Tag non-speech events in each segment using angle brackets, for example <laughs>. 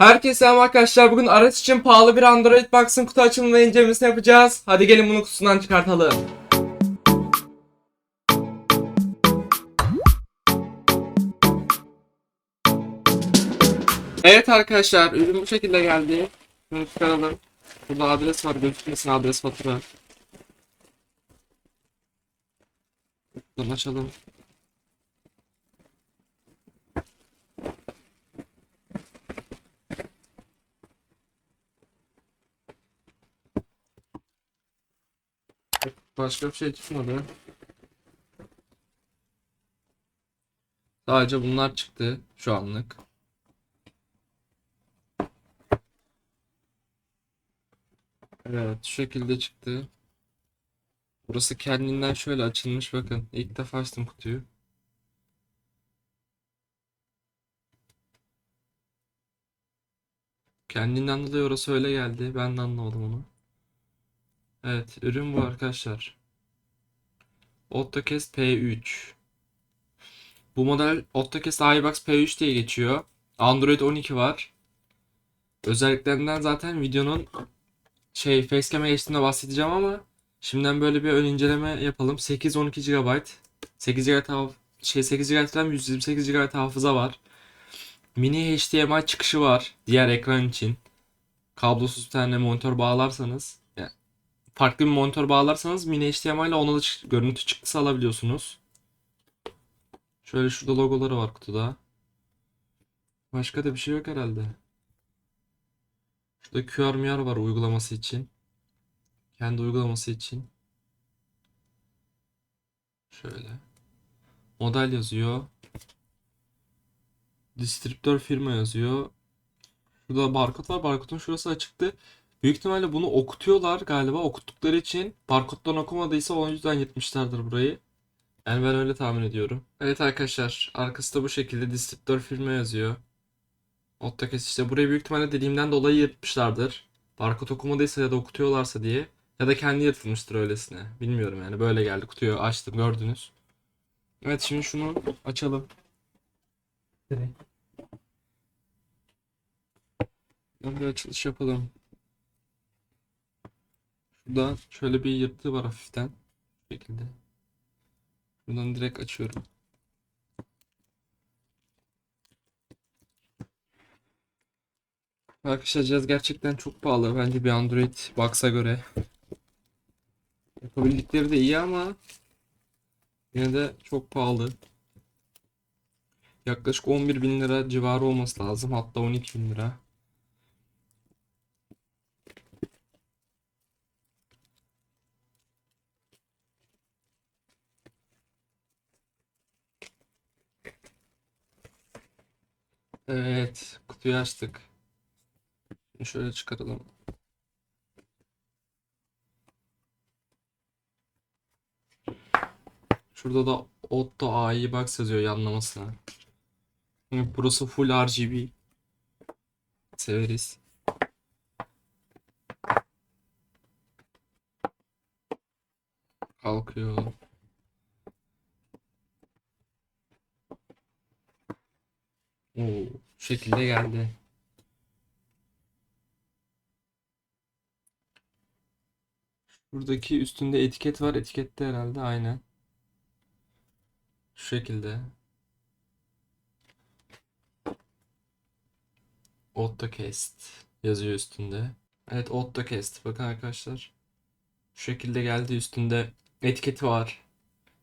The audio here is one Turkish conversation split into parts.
Herkese selam arkadaşlar. Bugün araç için pahalı bir Android Box'ın kutu açılımı ve incelemesini yapacağız. Hadi gelin bunu kutusundan çıkartalım. Evet arkadaşlar, ürün bu şekilde geldi. Şunu çıkaralım. Burada adres var, gözükmesin adres fatura. Açalım. Başka bir şey çıkmadı. Sadece bunlar çıktı şu anlık. Evet, şu şekilde çıktı. Burası kendinden şöyle açılmış bakın. İlk defa açtım kutuyu. Kendinden dolayı orası öyle geldi. Ben de anlamadım onu. Evet, ürün bu arkadaşlar. AutoCast P3. Bu model AutoCast iBox P3 diye geçiyor. Android 12 var. Özelliklerinden zaten videonun şey Facecam'e geçtiğinde bahsedeceğim ama şimdiden böyle bir ön inceleme yapalım. 8-12 GB 8 GB haf- şey 8 GB RAM 128 GB hafıza var. Mini HDMI çıkışı var diğer ekran için. Kablosuz bir tane monitör bağlarsanız farklı bir monitör bağlarsanız mini HDMI ile ona da görüntü çıktısı alabiliyorsunuz. Şöyle şurada logoları var kutuda. Başka da bir şey yok herhalde. Şurada QR MR var uygulaması için. Kendi uygulaması için. Şöyle. Model yazıyor. Distribütör firma yazıyor. Şurada barkod var. Barkodun şurası açıktı. Büyük ihtimalle bunu okutuyorlar galiba. Okuttukları için barkoddan okumadıysa o yüzden yırtmışlardır burayı. Yani ben öyle tahmin ediyorum. Evet arkadaşlar. Arkası da bu şekilde distribütör firma yazıyor. AutoCAD işte burayı büyük ihtimalle dediğimden dolayı yırtmışlardır. Barkod okumadıysa ya da okutuyorlarsa diye. Ya da kendi yırtılmıştır öylesine. Bilmiyorum yani böyle geldi kutuyu açtım gördünüz. Evet şimdi şunu açalım. Bir açılış yapalım. Şurada şöyle bir yırtığı var hafiften. Bu şekilde. Buradan direkt açıyorum. Arkadaşlar cihaz gerçekten çok pahalı bence bir Android Box'a göre. Yapabildikleri de iyi ama yine de çok pahalı. Yaklaşık 11 bin lira civarı olması lazım. Hatta 12 bin lira. Evet, kutuyu açtık. Şunu şöyle çıkaralım. Şurada da Otto AI Box yazıyor yanlamasına. Burası full RGB. Severiz. Kalkıyor. Oo, şu şekilde geldi. Buradaki üstünde etiket var. Etikette herhalde aynen. Şu şekilde. AutoCast yazıyor üstünde. Evet AutoCast. Bakın arkadaşlar. Şu şekilde geldi üstünde etiketi var.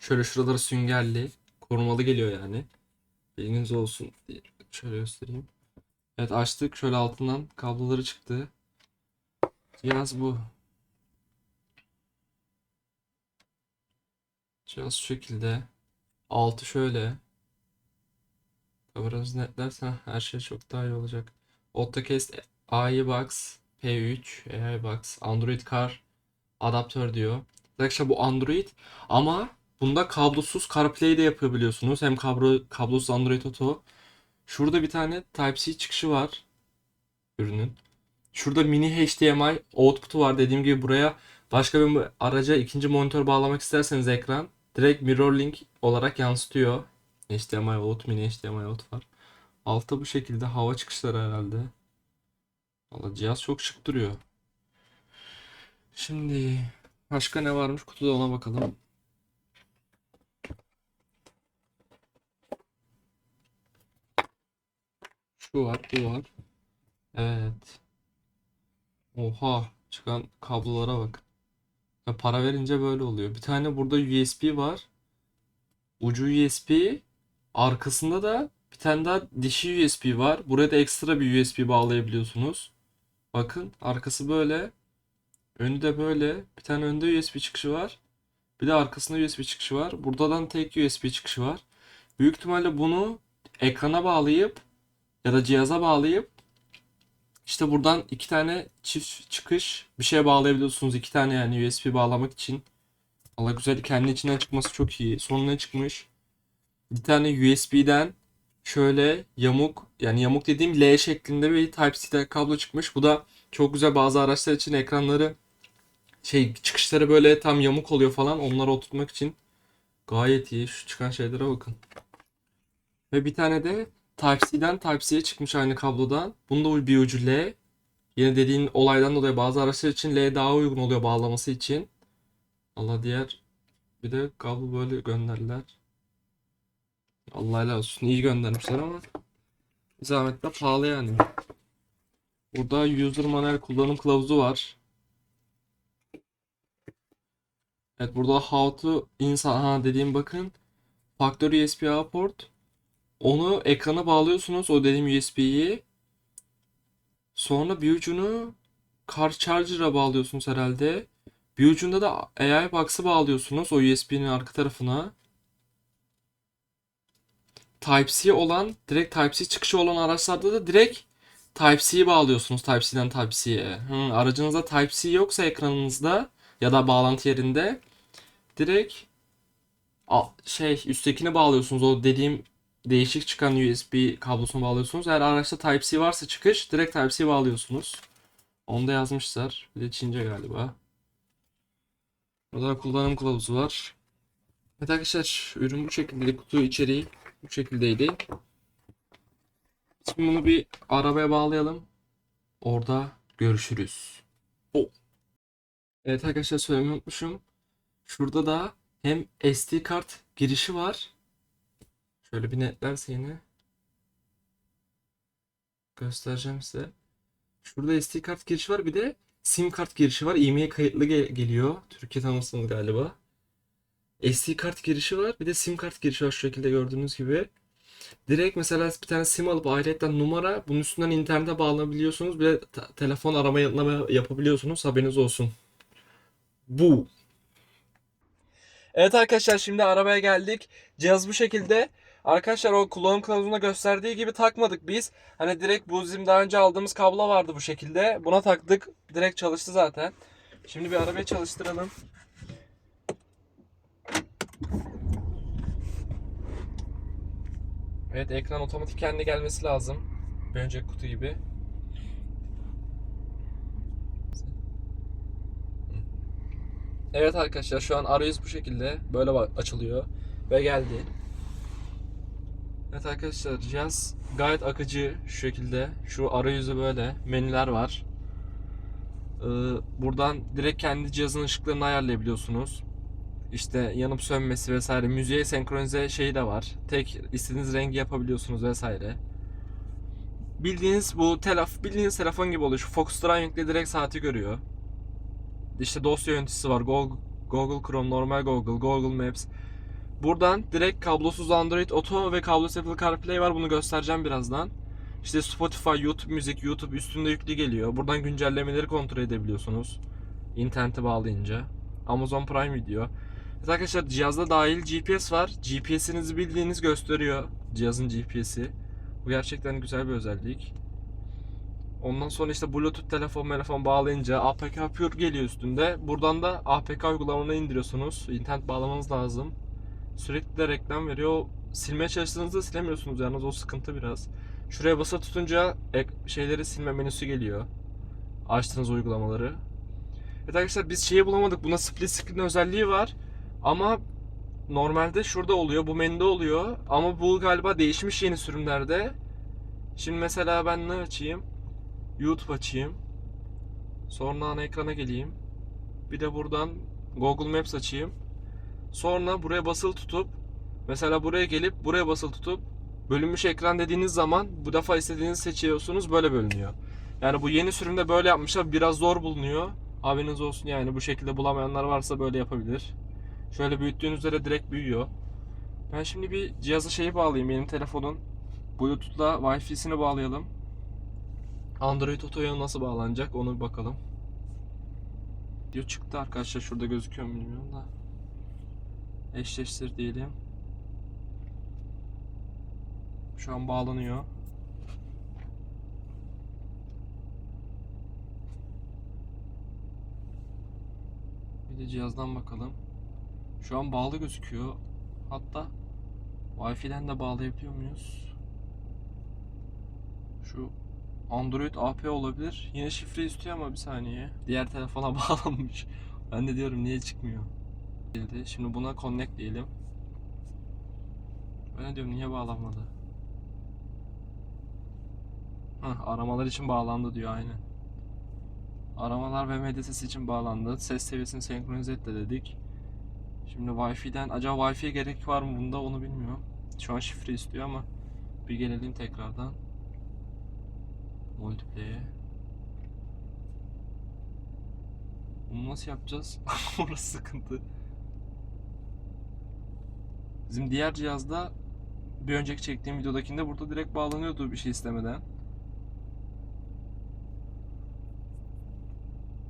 Şöyle şuraları süngerli. Korumalı geliyor yani. Bilginiz olsun diye şöyle göstereyim. Evet açtık. Şöyle altından kabloları çıktı. Cihaz bu. Cihaz şu şekilde. Altı şöyle. Biraz netlersen her şey çok daha iyi olacak. AutoCast AI Box P3 AI Box Android Car adaptör diyor. Arkadaşlar bu Android ama bunda kablosuz CarPlay de yapabiliyorsunuz. Hem kablo, kablosuz Android Auto. Şurada bir tane Type-C çıkışı var ürünün. Şurada mini HDMI output'u var. Dediğim gibi buraya başka bir araca ikinci monitör bağlamak isterseniz ekran direkt mirrorlink olarak yansıtıyor. HDMI out, mini HDMI out var. Altta bu şekilde hava çıkışları herhalde. Valla cihaz çok şık duruyor. Şimdi başka ne varmış kutuda ona bakalım. Şu var, bu var. Evet. Oha, çıkan kablolara bak. Ya para verince böyle oluyor. Bir tane burada USB var. Ucu USB. Arkasında da bir tane daha dişi USB var. Buraya da ekstra bir USB bağlayabiliyorsunuz. Bakın arkası böyle. Önü de böyle. Bir tane önde USB çıkışı var. Bir de arkasında USB çıkışı var. Buradan tek USB çıkışı var. Büyük ihtimalle bunu ekrana bağlayıp ya da cihaza bağlayıp işte buradan iki tane çift çıkış bir şeye bağlayabiliyorsunuz. İki tane yani USB bağlamak için. Allah güzel kendi içinden çıkması çok iyi. Sonra ne çıkmış? Bir tane USB'den şöyle yamuk yani yamuk dediğim L şeklinde bir Type-C kablo çıkmış. Bu da çok güzel bazı araçlar için ekranları şey çıkışları böyle tam yamuk oluyor falan. Onları oturtmak için gayet iyi. Şu çıkan şeylere bakın. Ve bir tane de Type-C'den Type-C'ye çıkmış aynı kablodan. Bunda bir ucu L. Yine dediğin olaydan dolayı bazı araçlar için L daha uygun oluyor bağlaması için. Allah diğer bir de kablo böyle gönderdiler. Allah helal olsun. iyi göndermişler ama zahmet de pahalı yani. Burada user manual kullanım kılavuzu var. Evet burada how to insan ha dediğim bakın Factory USB port onu ekrana bağlıyorsunuz o dediğim USB'yi. Sonra bir ucunu car charger'a bağlıyorsunuz herhalde. Bir ucunda da AI box'ı bağlıyorsunuz o USB'nin arka tarafına. Type-C olan, direkt Type-C çıkışı olan araçlarda da direkt Type-C'yi bağlıyorsunuz Type-C'den Type-C'ye. Hı, aracınızda Type-C yoksa ekranınızda ya da bağlantı yerinde direkt şey üsttekini bağlıyorsunuz. O dediğim değişik çıkan USB kablosunu bağlıyorsunuz. Eğer araçta Type-C varsa çıkış direkt Type-C bağlıyorsunuz. Onu da yazmışlar. Bir de Çince galiba. Burada kullanım kılavuzu var. Evet arkadaşlar ürün bu şekilde kutu içeriği bu şekildeydi. Şimdi bunu bir arabaya bağlayalım. Orada görüşürüz. Oh. Evet arkadaşlar söylemeyi unutmuşum. Şurada da hem SD kart girişi var. Şöyle bir netlerse yine göstereceğim size. Şurada SD kart girişi var. Bir de SIM kart girişi var. IMEI kayıtlı gel- geliyor. Türkiye tanımsınız galiba. SD kart girişi var. Bir de SIM kart girişi var şu şekilde gördüğünüz gibi. Direkt mesela bir tane SIM alıp ayrıyetten numara bunun üstünden internete bağlanabiliyorsunuz. Bir de te- telefon arama yanıtlama yapabiliyorsunuz. Haberiniz olsun. Bu. Evet arkadaşlar şimdi arabaya geldik. Cihaz bu şekilde. Arkadaşlar o kullanım kılavuzunda gösterdiği gibi takmadık biz. Hani direkt bu bizim daha önce aldığımız kablo vardı bu şekilde. Buna taktık. Direkt çalıştı zaten. Şimdi bir arabayı çalıştıralım. Evet ekran otomatik kendine gelmesi lazım. Bir önceki kutu gibi. Evet arkadaşlar şu an arayüz bu şekilde. Böyle açılıyor. Ve geldi. Evet arkadaşlar cihaz gayet akıcı şu şekilde. Şu arayüzü böyle. Menüler var. Ee, buradan direkt kendi cihazın ışıklarını ayarlayabiliyorsunuz. İşte yanıp sönmesi vesaire. Müziğe senkronize şeyi de var. Tek istediğiniz rengi yapabiliyorsunuz vesaire. Bildiğiniz bu telef bildiğiniz telefon gibi oluyor. Şu Focus Driving'le direkt saati görüyor. İşte dosya yöneticisi var. Google, Google Chrome, normal Google, Google Maps. Buradan direkt kablosuz Android Auto ve kablosuz Apple CarPlay var. Bunu göstereceğim birazdan. İşte Spotify, YouTube müzik, YouTube üstünde yüklü geliyor. Buradan güncellemeleri kontrol edebiliyorsunuz. İnternete bağlayınca. Amazon Prime Video. Evet arkadaşlar cihazda dahil GPS var. GPS'inizi bildiğiniz gösteriyor. Cihazın GPS'i. Bu gerçekten güzel bir özellik. Ondan sonra işte Bluetooth telefon telefon bağlayınca APK Pure geliyor üstünde. Buradan da APK uygulamalarını indiriyorsunuz. İnternet bağlamanız lazım. Sürekli de reklam veriyor. Silmeye çalıştığınızda silemiyorsunuz yalnız o sıkıntı biraz. Şuraya basılı tutunca ek- şeyleri silme menüsü geliyor. Açtığınız uygulamaları. Evet arkadaşlar biz şeyi bulamadık. Buna split screen özelliği var. Ama normalde şurada oluyor. Bu menüde oluyor. Ama bu galiba değişmiş yeni sürümlerde. Şimdi mesela ben ne açayım? YouTube açayım. Sonra ana ekrana geleyim. Bir de buradan Google Maps açayım. Sonra buraya basılı tutup mesela buraya gelip buraya basılı tutup bölünmüş ekran dediğiniz zaman bu defa istediğinizi seçiyorsunuz böyle bölünüyor. Yani bu yeni sürümde böyle yapmışlar. Biraz zor bulunuyor. Haberiniz olsun yani bu şekilde bulamayanlar varsa böyle yapabilir. Şöyle büyüttüğünüzde direkt büyüyor. Ben şimdi bir cihazı şeyi bağlayayım benim telefonun. Bluetooth'la Wi-Fi'sini bağlayalım. Android Auto'ya nasıl bağlanacak onu bir bakalım. Diyor çıktı arkadaşlar şurada gözüküyor mu bilmiyorum da. Eşleştir diyelim. Şu an bağlanıyor. Bir de cihazdan bakalım. Şu an bağlı gözüküyor. Hatta Wi-Fi'den de bağlayabiliyor muyuz? Şu Android AP olabilir. Yine şifre istiyor ama bir saniye. Diğer telefona <laughs> bağlanmış. Ben de diyorum niye çıkmıyor? Geldi. Şimdi buna connect diyelim. Ben diyorum niye bağlanmadı? Hah, aramalar için bağlandı diyor aynen. Aramalar ve medya sesi için bağlandı. Ses seviyesini senkronize et de dedik. Şimdi Wi-Fi'den acaba Wi-Fi'ye gerek var mı bunda onu bilmiyorum. Şu an şifre istiyor ama bir gelelim tekrardan. Multiplay'e. Bunu nasıl yapacağız? <laughs> Orası sıkıntı. Bizim diğer cihazda bir önceki çektiğim videodakinde burada direkt bağlanıyordu bir şey istemeden.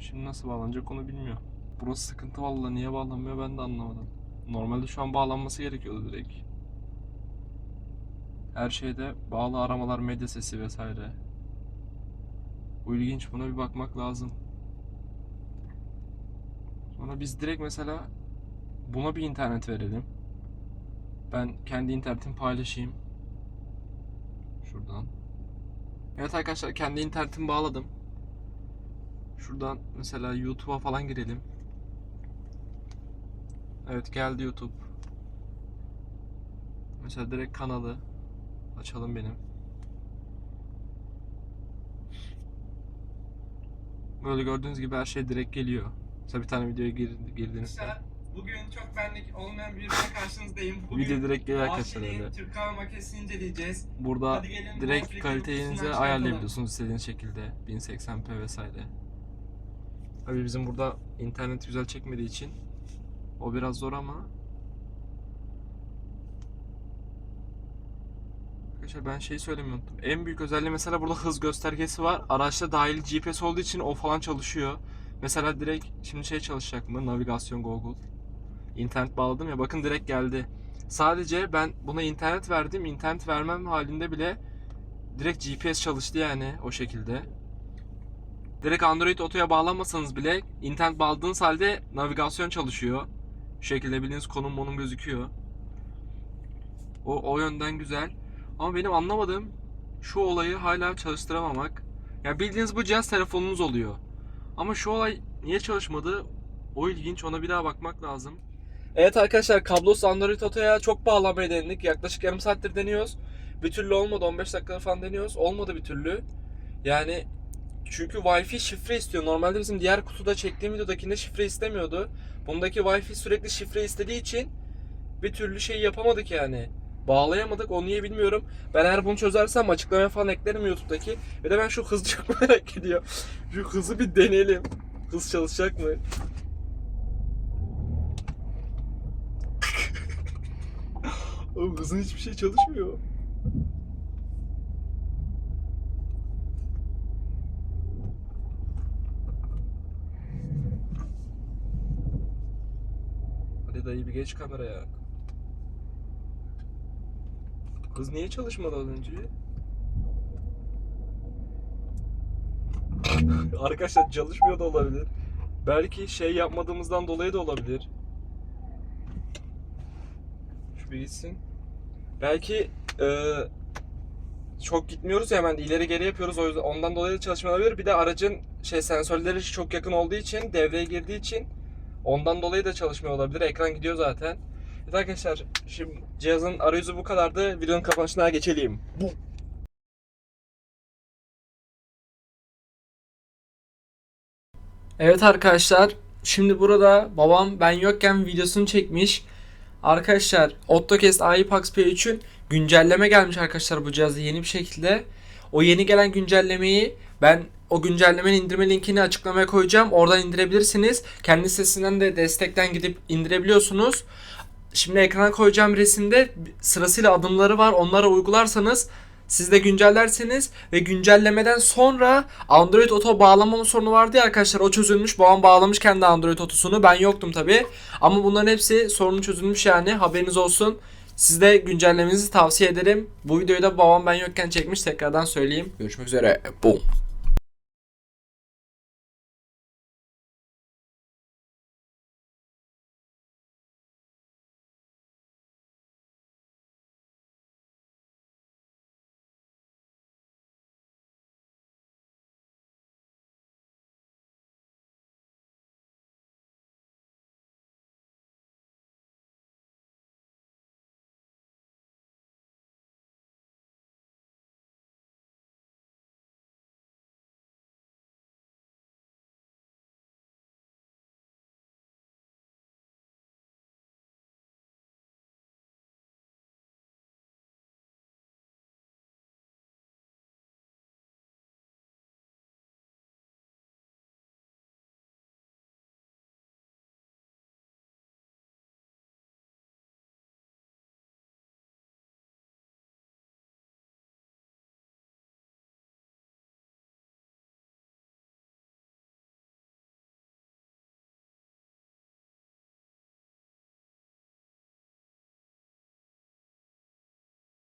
Şimdi nasıl bağlanacak onu bilmiyorum. Burası sıkıntı vallahi niye bağlanmıyor ben de anlamadım. Normalde şu an bağlanması gerekiyordu direkt. Her şeyde bağlı aramalar, medya sesi vesaire. Bu ilginç buna bir bakmak lazım. Sonra biz direkt mesela buna bir internet verelim. Ben kendi internetimi paylaşayım. Şuradan. Evet arkadaşlar kendi internetimi bağladım. Şuradan mesela YouTube'a falan girelim. Evet geldi YouTube. Mesela direkt kanalı açalım benim. Böyle gördüğünüz gibi her şey direkt geliyor. Mesela bir tane videoya gir, girdiğinizde bugün çok benlik olmayan bir ürünle karşınızdayım. Bugün video direkt geliyor arkadaşlar öyle. Türk kahve makinesini inceleyeceğiz. Burada Hadi gelin direkt kutusundan ayarlayabiliyorsunuz istediğiniz şekilde 1080p vesaire. Tabii bizim burada internet güzel çekmediği için o biraz zor ama Arkadaşlar ben şeyi söylemeyi unuttum. En büyük özelliği mesela burada hız göstergesi var. Araçta dahili GPS olduğu için o falan çalışıyor. Mesela direkt şimdi şey çalışacak mı? Navigasyon Google. İnternet bağladım ya bakın direkt geldi. Sadece ben buna internet verdim. İnternet vermem halinde bile direkt GPS çalıştı yani o şekilde. Direkt Android Auto'ya bağlanmasanız bile internet bağladığınız halde navigasyon çalışıyor. Şu şekilde bildiğiniz konum monum gözüküyor. O, o yönden güzel. Ama benim anlamadığım şu olayı hala çalıştıramamak. Ya bildiğiniz bu cihaz telefonunuz oluyor. Ama şu olay niye çalışmadı? O ilginç ona bir daha bakmak lazım. Evet arkadaşlar kablosuz Android Auto'ya çok bağlamayı denedik. Yaklaşık yarım saattir deniyoruz. Bir türlü olmadı. 15 dakika falan deniyoruz. Olmadı bir türlü. Yani çünkü Wi-Fi şifre istiyor. Normalde bizim diğer kutuda çektiğim videodakinde şifre istemiyordu. Bundaki Wi-Fi sürekli şifre istediği için bir türlü şey yapamadık yani. Bağlayamadık. Onu niye bilmiyorum. Ben eğer bunu çözersem açıklamaya falan eklerim YouTube'daki. Ve de ben şu hızı <laughs> çok merak ediyorum. Şu hızı bir deneyelim. Hız çalışacak mı? Oğlum hızın hiçbir şey çalışmıyor. Hadi dayı bir geç kameraya. Hız niye çalışmadı az önce? <laughs> Arkadaşlar çalışmıyor da olabilir. Belki şey yapmadığımızdan dolayı da olabilir. Şu bir gitsin. Belki e, çok gitmiyoruz ya hemen ileri geri yapıyoruz o yüzden ondan dolayı da çalışma olabilir. Bir de aracın şey sensörleri çok yakın olduğu için devreye girdiği için ondan dolayı da çalışmıyor olabilir. Ekran gidiyor zaten. Evet arkadaşlar şimdi cihazın arayüzü bu kadardı. Videonun kapanışına geçelim. Evet arkadaşlar, şimdi burada babam ben yokken videosunu çekmiş. Arkadaşlar, AutoCast iPax P3'ün güncelleme gelmiş arkadaşlar bu cihazda yeni bir şekilde. O yeni gelen güncellemeyi ben o güncellemenin indirme linkini açıklamaya koyacağım. Oradan indirebilirsiniz. Kendi sitesinden de destekten gidip indirebiliyorsunuz. Şimdi ekrana koyacağım resimde sırasıyla adımları var. Onları uygularsanız siz de güncellerseniz ve güncellemeden sonra Android Auto bağlamama sorunu vardı ya arkadaşlar o çözülmüş. Babam bağlamış kendi Android Auto'sunu. Ben yoktum tabi. Ama bunların hepsi sorunu çözülmüş yani haberiniz olsun. Siz de güncellemenizi tavsiye ederim. Bu videoyu da babam ben yokken çekmiş tekrardan söyleyeyim. Görüşmek üzere. Boom.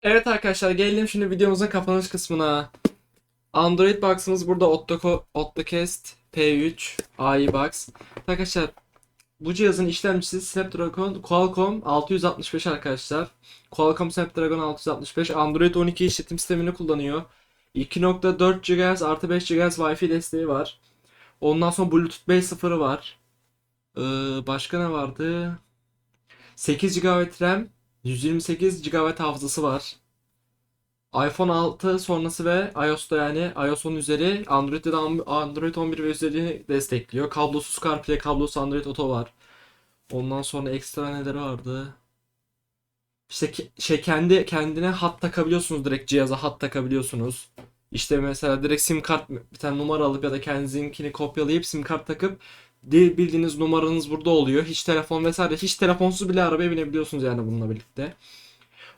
Evet arkadaşlar gelelim şimdi videomuzun kapanış kısmına. Android Box'ımız burada Ottoco- Ottocast P3 AI Box. Arkadaşlar bu cihazın işlemcisi Snapdragon Qualcomm 665 arkadaşlar. Qualcomm Snapdragon 665 Android 12 işletim sistemini kullanıyor. 2.4 GHz artı 5 GHz Wi-Fi desteği var. Ondan sonra Bluetooth 5.0'ı var. Ee, başka ne vardı? 8 GB RAM 128 GB hafızası var. iPhone 6 sonrası ve iOS'ta yani iOS 10 üzeri Android'de de Android 11 ve üzerini destekliyor. Kablosuz CarPlay, kablosuz Android Auto var. Ondan sonra ekstra neleri vardı? İşte şey kendi kendine hat takabiliyorsunuz direkt cihaza hat takabiliyorsunuz. İşte mesela direkt sim kart bir tane numara alıp ya da kendinizinkini kopyalayıp sim kart takıp bildiğiniz numaranız burada oluyor. Hiç telefon vesaire hiç telefonsuz bile arabaya binebiliyorsunuz yani bununla birlikte.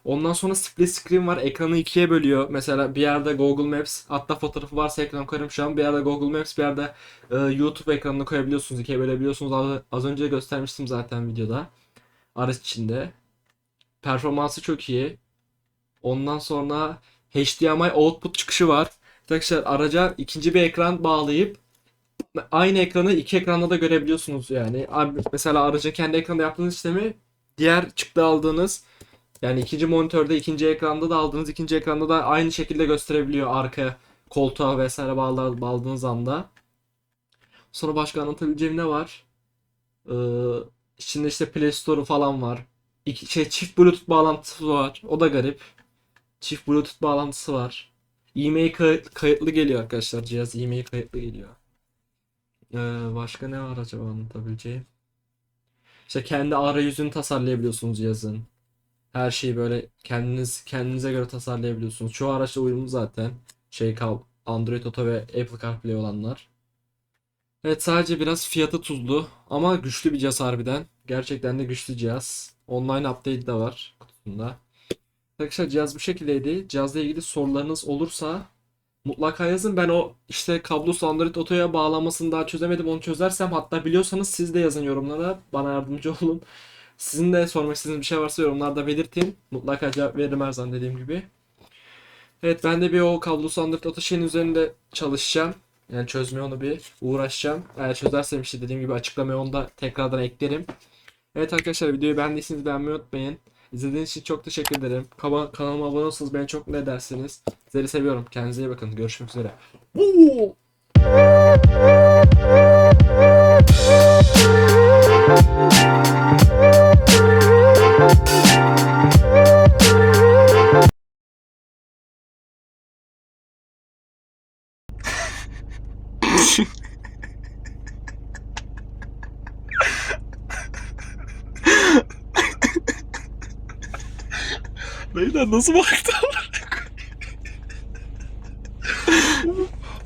Ondan sonra split screen var. Ekranı ikiye bölüyor. Mesela bir yerde Google Maps hatta fotoğrafı varsa ekran koyarım şu an. Bir yerde Google Maps bir yerde e, YouTube ekranını koyabiliyorsunuz. ikiye bölebiliyorsunuz. Az, az önce göstermiştim zaten videoda. Araç içinde. Performansı çok iyi. Ondan sonra HDMI output çıkışı var. Arkadaşlar araca ikinci bir ekran bağlayıp aynı ekranı iki ekranda da görebiliyorsunuz yani. Mesela aracın kendi ekranda yaptığınız işlemi diğer çıktı aldığınız yani ikinci monitörde ikinci ekranda da aldığınız ikinci ekranda da aynı şekilde gösterebiliyor arka koltuğa vesaire bağla- bağladığınız anda. Sonra başka anlatabileceğim ne var? Ee, içinde işte Play Store falan var. İki, şey çift Bluetooth bağlantısı var. O da garip. Çift Bluetooth bağlantısı var. E-mail kayıt- kayıtlı geliyor arkadaşlar. Cihaz e-mail kayıtlı geliyor. Ee, başka ne var acaba anlatabileceğim? İşte kendi arayüzünü tasarlayabiliyorsunuz cihazın. Her şeyi böyle kendiniz kendinize göre tasarlayabiliyorsunuz. Çoğu araçla uyumlu zaten. Şey Android Auto ve Apple CarPlay olanlar. Evet sadece biraz fiyatı tuzlu ama güçlü bir cihaz harbiden. Gerçekten de güçlü cihaz. Online update de var kutusunda. Arkadaşlar cihaz bu şekildeydi. Cihazla ilgili sorularınız olursa mutlaka yazın. Ben o işte kablosuz Android Auto'ya bağlanmasını daha çözemedim. Onu çözersem hatta biliyorsanız siz de yazın yorumlara. Bana yardımcı olun. Sizin de sormak istediğiniz bir şey varsa yorumlarda belirtin. Mutlaka cevap veririm her zaman dediğim gibi. Evet ben de bir o kablosuz Android Auto şeyin üzerinde çalışacağım. Yani çözmeye onu bir uğraşacağım. Eğer çözersem işte dediğim gibi açıklamaya onu da tekrardan eklerim. Evet arkadaşlar videoyu beğendiyseniz beğenmeyi unutmayın. İzlediğiniz için çok teşekkür ederim. Kaba- Kanalıma abone olursanız beni çok ne edersiniz. Sizleri seviyorum. Kendinize iyi bakın. Görüşmek üzere. Beyler nasıl baktı?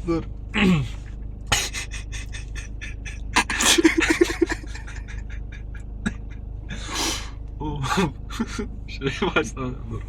Dur. Oh. <laughs> şey başladı. Dur.